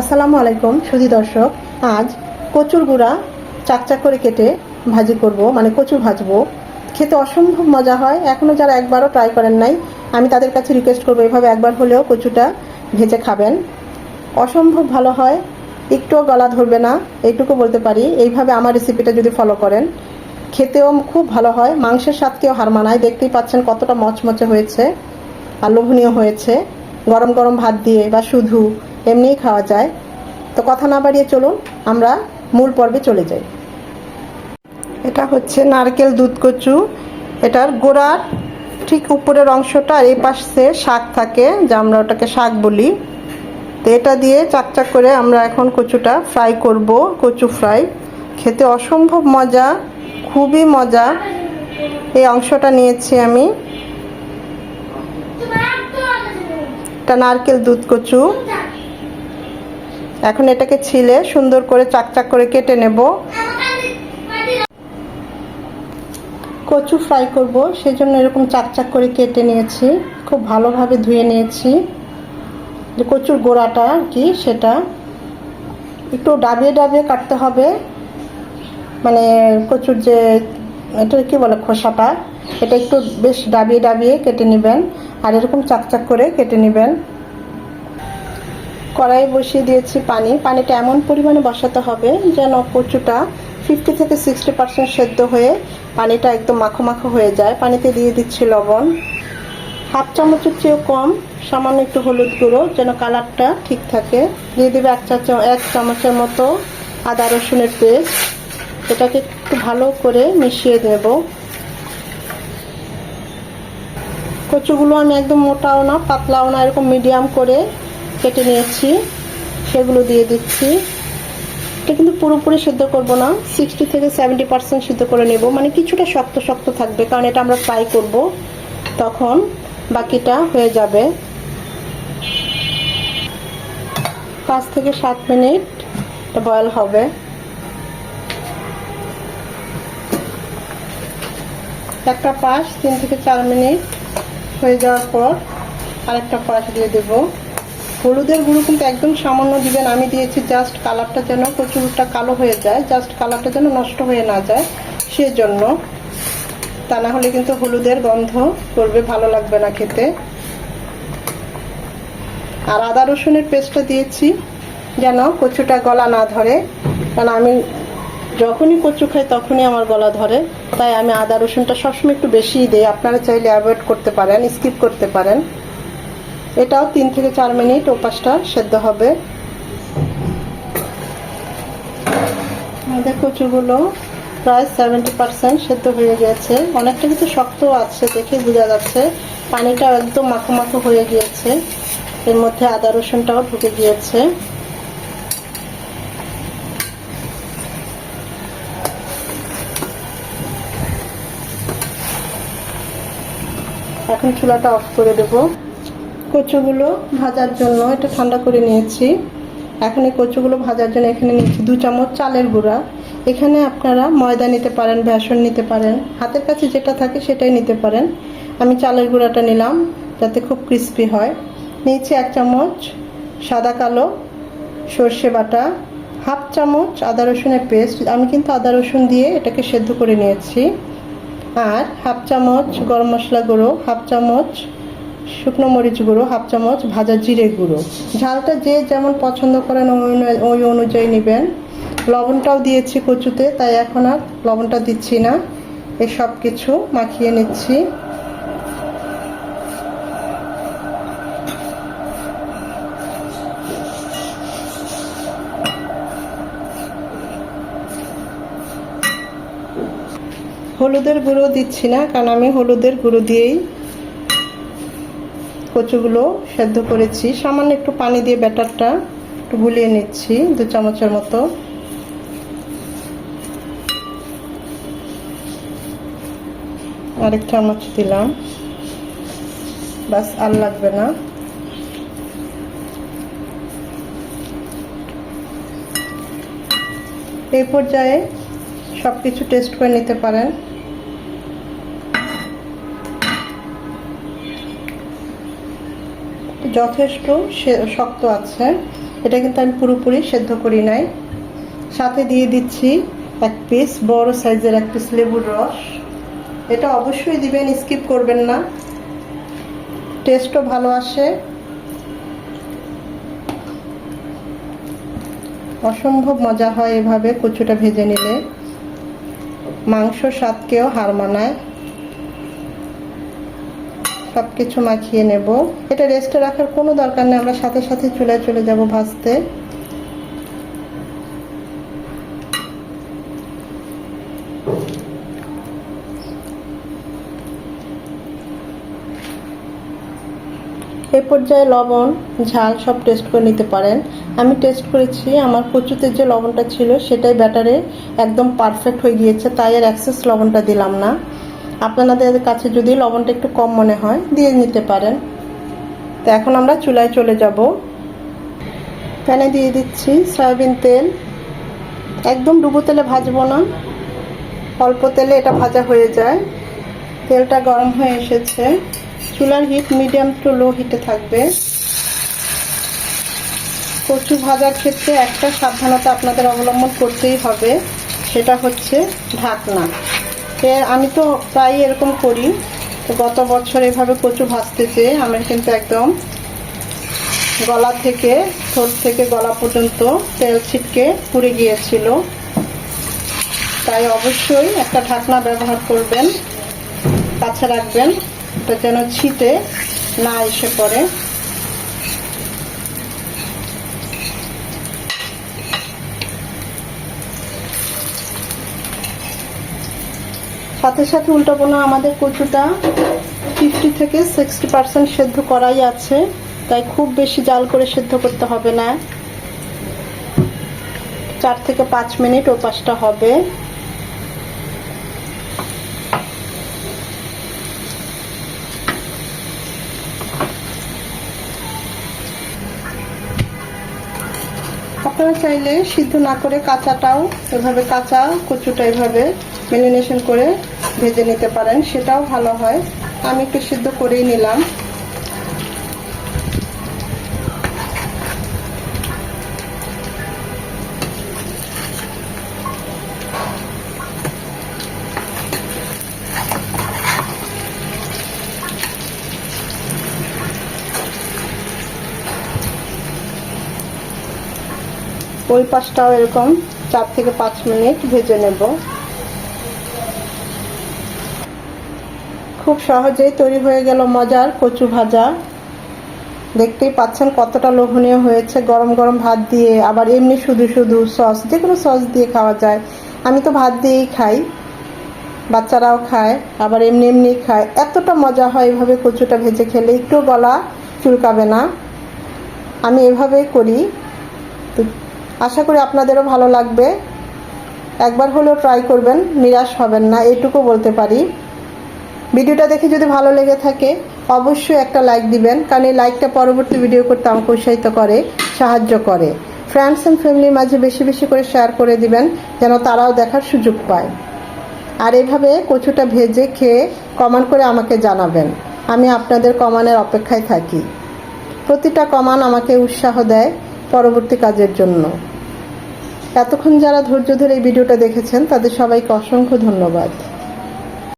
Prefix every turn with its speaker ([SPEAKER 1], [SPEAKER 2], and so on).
[SPEAKER 1] আসসালামু আলাইকুম, সুধী দর্শক। আজ কচুর গুঁড়া চাকচাক করে কেটে ভাজি করব মানে কচু ভাজবো। খেতে অসম্ভব মজা হয় এখনও যারা একবারও ট্রাই করেন নাই, আমি তাদের কাছে রিকোয়েস্ট করব, এভাবে একবার হলেও কচুটা ভেজে খাবেন। অসম্ভব ভালো হয়, একটুও গলা ধরবে না, এইটুকু বলতে পারি। এইভাবে আমার রেসিপিটা যদি ফলো করেন, খেতেও খুব ভালো হয়, মাংসের স্বাদকেও হার মানায়, দেখতেই পাচ্ছেন কতটা মচমচে হয়েছে আর লোভনীয় হয়েছে। গরম গরম ভাত দিয়ে বা শুধু এমনিই খাওয়া যায়। তো কথা না বাড়িয়ে চলুন, আমরা মূল পর্বে চলে যাই। এটা হচ্ছে নারকেল দুধ কচু। এটার গোড়ার ঠিক উপরের অংশটা আর এই পাশে শাক থাকে, যা আমরা ওটাকে শাক বলি। তো এটা দিয়ে চাকচাক করে আমরা এখন কচুটা ফ্রাই করব, কচু ফ্রাই। খেতে অসম্ভব মজা, খুবই মজা। এই অংশটা নিয়েছি আমি। এটা নারকেল দুধ কচু। এখন এটাকে ছিলে সুন্দর করে চাকচাক করে কেটে নেব। কচু ফ্রাই করব, সেজন্য এরকম চাকচাক করে কেটে নিয়েছি। খুব ভালোভাবে ধুয়ে নিয়েছি। যে কচুর গোড়াটা আর কি, সেটা একটু ডাবিয়ে ডাবিয়ে কাটতে হবে। মানে কচুর যে এটা কি বলে, খোসাটা, এটা একটু বেশ ডাবিয়ে ডাবিয়ে কেটে নেবেন। আর এরকম চাকচাক করে কেটে নেবেন। কড়াই বসিয়ে দিয়েছি পানি। পানিটা এমন পরিমাণে বসাতে হবে যেন কচুটা ফিফটি থেকে সিক্সটি পার্সেন্ট সেদ্ধ হয়ে পানিটা একদম মাখো মাখো হয়ে যায়। পানিতে দিয়ে দিচ্ছি লবণ। হাফ চামচের চেয়েও কম, সামান্য একটু হলুদ গুঁড়ো যেন কালারটা ঠিক থাকে। দিয়ে দেবে এক চা, এক চামচের মতো আদা রসুনের পেস্ট। এটাকে একটু ভালো করে মিশিয়ে দেব কচুগুলো আমি একদম মোটাও না, পাতলাও না, এরকম মিডিয়াম করে কেটে নিয়েছি, সেগুলো দিয়ে দিচ্ছি। এটা কিন্তু পুরোপুরি সিদ্ধ করব না সিক্সটি থেকে সেভেন্টি পার্সেন্ট সিদ্ধ করে নেব। মানে কিছুটা শক্ত শক্ত থাকবে, কারণ এটা আমরা ফ্রাই করব, তখন বাকিটা হয়ে যাবে। পাঁচ থেকে সাত মিনিট এটা বয়েল হবে। একটা পাশ তিন থেকে চার মিনিট হয়ে যাওয়ার পর আরেকটা পাশ দিয়ে দেব। হলুদের গুঁড়ো কিন্তু একদম সামান্য দিবেন, আমি দিয়েছি জাস্ট কালারটা যেন কচুরটা কালো হয়ে যায় জাস্ট কালারটা যেন নষ্ট হয়ে না যায়, সেজন্য। তা না হলে কিন্তু হলুদের গন্ধ করবে, ভালো লাগবে না খেতে। আর আদা রসুনের পেস্টটা দিয়েছি, যেন কচুটা গলা না ধরে। কারণ আমি যখনই কচু খাই তখনই আমার গলা ধরে, তাই আমি আদা রসুনটা সবসময় একটু বেশিই দিই। আপনারা চাইলে অ্যাভয়েড করতে পারেন স্কিপ করতে পারেন। এটাও তিন থেকে চার মিনিট ওপাশটা সেদ্ধ হবে। আমাদের কচুগুলো প্রায় সেভেন্টি পার্সেন্ট সেদ্ধ হয়ে গেছে। অনেকটা কিন্তু শক্ত আছে দেখে বোঝা যাচ্ছে। পানিটা একদম মাখো মাখো হয়ে গিয়েছে। এর মধ্যে আদা রসুনটাও ঢুকে গিয়েছে। এখন চুলাটা অফ করে দেব। কচুগুলো ভাজার জন্য এটা ঠান্ডা করে নিয়েছি। এখন এই কচুগুলো ভাজার জন্য এখানে নিয়েছি দু চামচ চালের গুঁড়া। এখানে আপনারা ময়দা নিতে পারেন, বেসন নিতে পারেন, হাতের কাছে যেটা থাকে সেটাই নিতে পারেন। আমি চালের গুঁড়াটা নিলাম যাতে খুব ক্রিস্পি হয়। নিয়েছি এক চামচ সাদা কালো সর্ষে বাটা, হাফ চামচ আদা রসুনের পেস্ট। আমি কিন্তু আদা রসুন দিয়ে এটাকে সেদ্ধ করে নিয়েছি। আর হাফ চামচ গরম মশলা গুঁড়ো, হাফ চামচ শুকনো মরিচ গুঁড়ো, হাফ চামচ ভাজা জিরে গুঁড়ো। ঝালটা যে যেমন পছন্দ করেন, ওই অনুযায়ী নেবেন। লবণটাও দিয়েছি কচুতে, তাই এখন আর লবণটা দিচ্ছি না। এই সব কিছু মাখিয়ে নিচ্ছি। হলুদের গুঁড়ো দিচ্ছি না, কারণ আমি হলুদের গুঁড়ো দিয়েই কচুগুলো সেদ্ধ করেছি। সামান্য একটু পানি দিয়ে ব্যাটারটা একটু গুলিয়ে নিচ্ছি, দু চামচের মতো। আরেক চামচ দিলাম। বাস আর লাগবে না। এই পর্যায়ে সব কিছু টেস্ট করে নিতে পারেন। যথেষ্ট শক্ত আছে। এটা কিন্তু আমি পুরোপুরি সেদ্ধ করি নাই। সাথে দিয়ে দিচ্ছি এক পিস বড় সাইজের এক পিস লেবুর রস। এটা অবশ্যই দিবেন স্কিপ করবেন না। টেস্টও ভালো আসে। অসম্ভব মজা হয় এভাবে কচুটা ভেজে নিলে। মাংস স্বাদকেও হার মানায়। সব কিছু মাখিয়ে নেব। এটা রেস্টে রাখার কোনো দরকার নেই, আমরা সাথে সাথে চুলায় চলে যাব ভাজতে। এ পর্যায়ে লবণ, ঝাল সব টেস্ট করে নিতে পারেন। আমি টেস্ট করেছি, আমার কচুতে যে লবণটা ছিল, সেটাই ব্যাটারে একদম পারফেক্ট হয়ে গিয়েছে, তাই আর অ্যাক্সেস লবণটা দিলাম না। আপনাদের কাছে যদি লবণটা একটু কম মনে হয়, দিয়ে নিতে পারেন। তো এখন আমরা চুলায় চলে যাব। প্যানে দিয়ে দিচ্ছি সয়াবিন তেল। একদম ডুবো তেলে ভাজবো না। অল্প তেলে এটা ভাজা হয়ে যায়। তেলটা গরম হয়ে এসেছে। চুলার হিট মিডিয়াম টু লো হিটে থাকবে। কচু ভাজার ক্ষেত্রে একটা সাবধানতা আপনাদের অবলম্বন করতেই হবে। সেটা হচ্ছে ঢাকনা। এ আমি তো প্রায় এরকম করি। তো গত বছর এভাবে কচু ভাজতে চেয়ে আমার কিন্তু একদম গলা থেকে, ঠোঁট থেকে গলা পর্যন্ত তেল ছিটকে পুড়ে গিয়েছিল। তাই অবশ্যই একটা ঢাকনা ব্যবহার করবেন, কাছে রাখবেন, এটা যেন ছিটে না এসে পড়ে। সাথে সাথে উল্টাবো না আমাদের কচুটা ফিফটি থেকে সিক্সটি পারসেন্ট সেদ্ধ করাই আছে, তাই খুব বেশি জাল করে সেদ্ধ করতে হবে না। চার থেকে পাঁচ মিনিট ওপাশটা হবে। আপনারা চাইলে সিদ্ধ না করে কাঁচাটাও এভাবে কাঁচা কচুটা এভাবে মেলিনেশন করে ভেজে নিতে পারেন, সেটাও ভালো হয়। আমি একটু সিদ্ধ করেই নিলাম। ওই পাশটাও এরকম চার থেকে পাঁচ মিনিট ভেজে নেব। খুব সহজেই তৈরি হয়ে গেল মজার কচু ভাজা। দেখতেই পাচ্ছেন কতটা লোভনীয় হয়েছে গরম গরম ভাত দিয়ে। আবার এমনি শুধু শুধু সস যে কোনো সস দিয়ে খাওয়া যায়। আমি তো ভাত দিয়েই খাই, বাচ্চারাও খায়, আবার এমনি এমনি খায়। এতটা মজা হয় এভাবে কচুটা ভেজে খেলে, একটু গলা চুলকাবে না। আমি এভাবেই করি। তো আশা করি আপনাদেরও ভালো লাগবে। একবার হলেও ট্রাই করবেন, নিরাশ হবেন না, এইটুকু বলতে পারি। ভিডিওটা দেখে যদি ভালো লেগে থাকে, অবশ্যই একটা লাইক দিবেন, কারণ এই লাইকটা পরবর্তী ভিডিও করতে আমাকে উৎসাহিত করে, সাহায্য করে। ফ্রেন্ডস অ্যান্ড ফ্যামিলির মাঝে বেশি বেশি করে শেয়ার করে দিবেন, যেন তারাও দেখার সুযোগ পায়। আর এভাবে কচুটা ভেজে খেয়ে কমেন্ট করে আমাকে জানাবেন। আমি আপনাদের কমানের অপেক্ষায় থাকি। প্রতিটা কমান আমাকে উৎসাহ দেয় পরবর্তী কাজের জন্য। এতক্ষণ যারা ধৈর্য ধরে এই ভিডিওটা দেখেছেন তাদের সবাইকে অসংখ্য ধন্যবাদ।